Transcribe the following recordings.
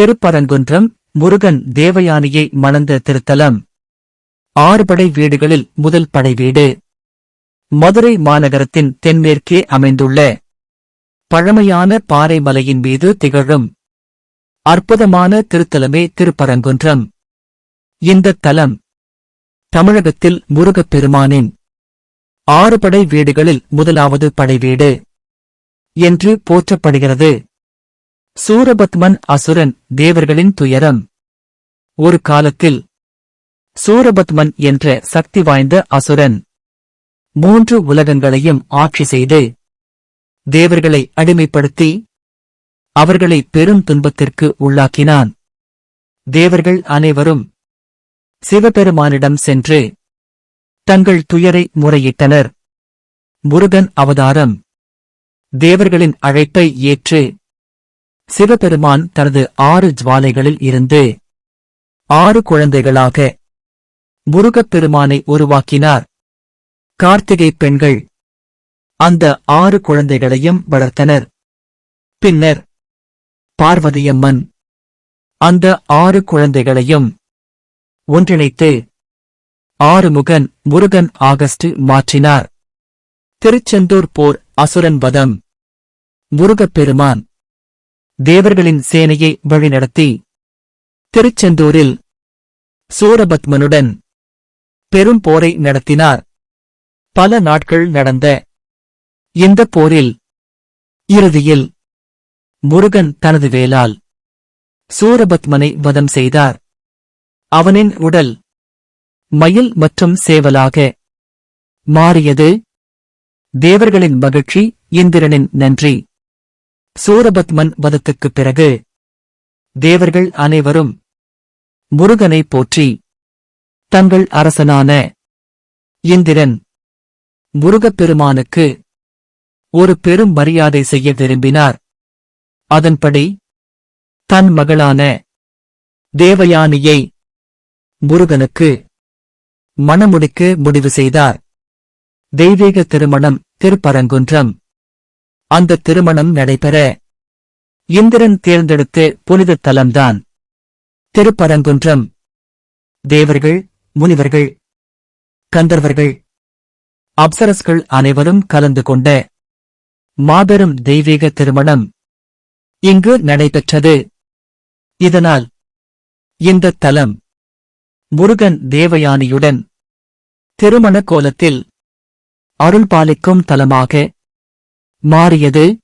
திருப்பரங்குன்றம் முருகன் தேவயானியை மணந்த திருத்தலம். ஆறுபடை வீடுகளில் முதல் படை வீடு. மதுரை மாநகரத்தின் தென்மேற்கே அமைந்துள்ள பழமையான பாறைமலையின் மீது திகழும் அற்புதமான திருத்தலமே திருப்பரங்குன்றம். இந்த தலம் தமிழகத்தில் முருகப்பெருமானின் ஆறு படை வீடுகளில் முதலாவது படைவீடு என்று போற்றப்படுகிறது. சூரபத்மன் அசுரன் தேவர்களின் துயரம். ஒரு காலத்தில் சூரபத்மன் என்ற சக்தி வாய்ந்த அசுரன் மூன்று உலகங்களையும் ஆட்சி செய்து தேவர்களை அடிமைப்படுத்தி அவர்களை பெரும் துன்பத்திற்கு உள்ளாக்கினான். தேவர்கள் அனைவரும் சிவபெருமானிடம் சென்று தங்கள் துயரை முறையிட்டனர். முருகன் அவதாரம் தேவர்களின் அழைப்பை ஏற்று சிவபெருமான் தனது ஆறு ஜுவாலைகளில் இருந்து ஆறு குழந்தைகளாக முருகப் பெருமானை உருவாக்கினார். கார்த்திகை பெண்கள் அந்த ஆறு குழந்தைகளையும் வளர்த்தனர். பின்னர் பார்வதியம்மன் அந்த ஆறு குழந்தைகளையும் ஒன்றிணைத்து ஆறுமுகன் முருகன் ஆகஸ்ட் மாற்றினார். திருச்செந்தூர் போர் அசுரன் வதம் முருகப் பெருமான் தேவர்களின் சேனையை வழிநடத்தி. திருச்செந்தூரில் சூரபத்மனுடன் பெரும் போரை நடத்தினார். பல நாட்கள் நடந்த இந்த போரில் இறுதியில் முருகன் தனது வேலால் சூரபத்மனை வதம் செய்தார். அவனின் உடல் மயில் மற்றும் சேவலாக மாறியது. தேவர்களின் மகிழ்ச்சி இந்திரனின் நன்றி. சூரபத்மன் வதத்துக்குப் பிறகு தேவர்கள் அனைவரும் முருகனை போற்றி தங்கள் அரசனான இந்திரன் முருகப்பெருமானுக்கு ஒரு பெரும் மரியாதை செய்ய விரும்பினார். அதன்படி தன் மகளான தேவயானியை முருகனுக்கு மணமுடிக்க முடிவு செய்தார். தெய்வீக திருமணம் திருப்பரங்குன்றம். அந்த திருமணம் நடைபெற இந்திரன் தேர்ந்தெடுத்த புனித தலம்தான். திருப்பரங்குன்றம். தேவர்கள் முனிவர்கள் கந்தர்வர்கள் அப்சரஸ்கள் அனைவரும் கலந்து கொண்ட மாபெரும் தெய்வீக திருமணம் இங்கு நடைபெற்றது. இதனால் இந்த தலம் முருகன் தேவயானியுடன் திருமண கோலத்தில் அருள்பாலிக்கும் தலமாக மாறியது.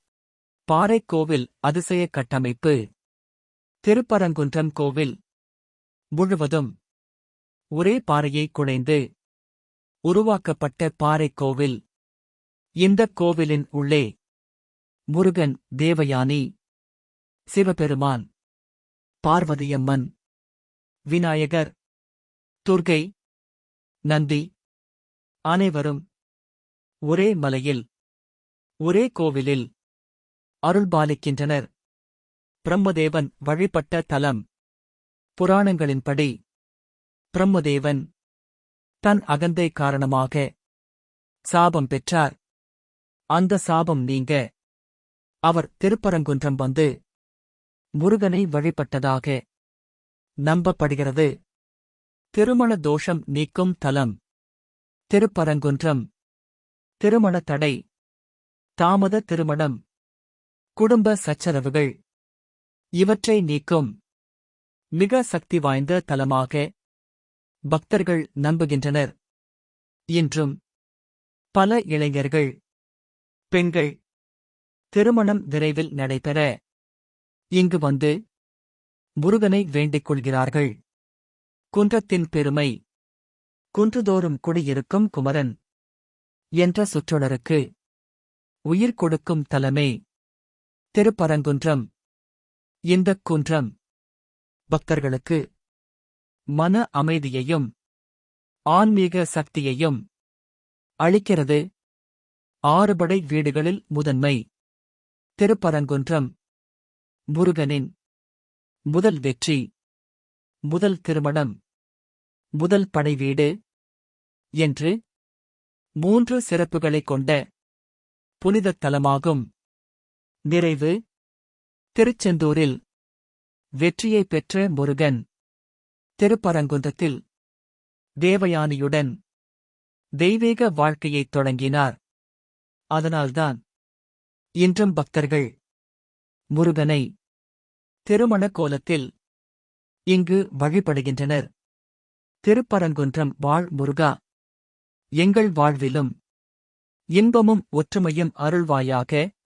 பாறைக்கோவில் அதிசய கட்டமைப்பு. திருப்பரங்குன்றம் கோவில். முழுவதும் ஒரே பாறையை குடைந்து உருவாக்கப்பட்ட பாறைக்கோவில். இந்த கோவிலின் உள்ளே முருகன் தேவயானி சிவபெருமான் பார்வதியம்மன் விநாயகர் துர்கை நந்தி அனைவரும் ஒரே மலையில் ஒரே கோவிலில் அருள்பாலிக்கின்றனர். பிரம்மதேவன் வழிபட்ட தலம். புராணங்களின்படி பிரம்மதேவன் தன் அகந்தை காரணமாக சாபம் பெற்றார். அந்த சாபம் நீங்க. அவர் திருப்பரங்குன்றம் வந்து முருகனை வழிபட்டதாக நம்பப்படுகிறது. திருமண தோஷம் நீக்கும் தலம். திருப்பரங்குன்றம். திருமண தடை. தாமத திருமணம். குடும்ப சச்சரவுகள். இவற்றை நீக்கும். மிக சக்தி வாய்ந்த தலமாக பக்தர்கள் நம்புகின்றனர். இன்றும் பல இளைஞர்கள் பெண்கள் திருமணம் விரைவில் நடைபெற இங்கு வந்து முருகனை வேண்டிக் கொள்கிறார்கள். குன்றத்தின் பெருமை குன்றுதோறும் குடியிருக்கும் குமரன் என்ற சுற்றொடருக்கு உயிர் கொடுக்கும் தலமே. திருப்பரங்குன்றம். இந்தக் குன்றம். பக்தர்களுக்கு மன அமைதியையும் ஆன்மீக சக்தியையும் அளிக்கிறது. ஆறுபடை வீடுகளில் முதன்மை. திருப்பரங்குன்றம். முருகனின் முதல் வெற்றி. முதல் திருமணம். முதல் படை வீடு என்று மூன்று சிறப்புகளைக் கொண்ட புனிதத் தலமாகும். நிறைவு. திருச்செந்தூரில் வெற்றியை பெற்ற முருகன். திருப்பரங்குன்றத்தில் தேவயானியுடன் தெய்வீக வாழ்க்கையைத் தொடங்கினார். அதனால்தான் இன்றும் பக்தர்கள் முருகனை திருமண கோலத்தில் இங்கு வழிபடுகின்றனர். திருப்பரங்குன்றம் வாழ் முருகா. எங்கள் வாழ்விலும் இன்பமும் ஒற்றுமையும் அருள்வாயாக.